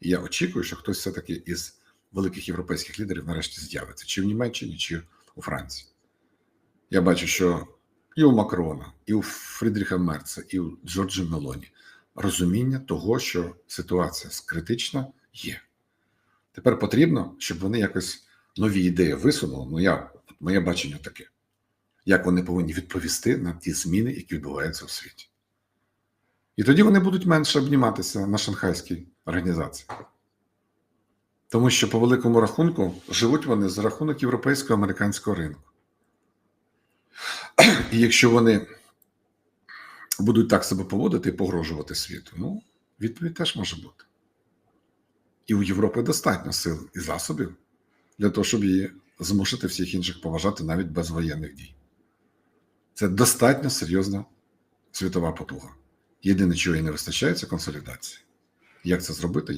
І я очікую, що хтось все-таки із великих європейських лідерів нарешті з'явиться, чи в Німеччині, чи у Франції. Я бачу, що і у Макрона, і у Фрідріха Мерца, і у Джорджа Мелоні розуміння того, що ситуація критична є. Тепер потрібно, щоб вони якось нові ідеї висунули. Ну, я, моє бачення таке, як вони повинні відповісти на ті зміни, які відбуваються у світі. І тоді вони будуть менше обніматися на шанхайській організації. Тому що, по великому рахунку, живуть вони за рахунок європейського американського ринку. І якщо вони будуть так себе поводити і погрожувати світу, ну, відповідь теж може бути. І у Європи достатньо сил і засобів для того, щоб її змусити всіх інших поважати навіть без воєнних дій. Це достатньо серйозна світова потуга. Єдине, чого їй не вистачає, це консолідація. Як це зробити,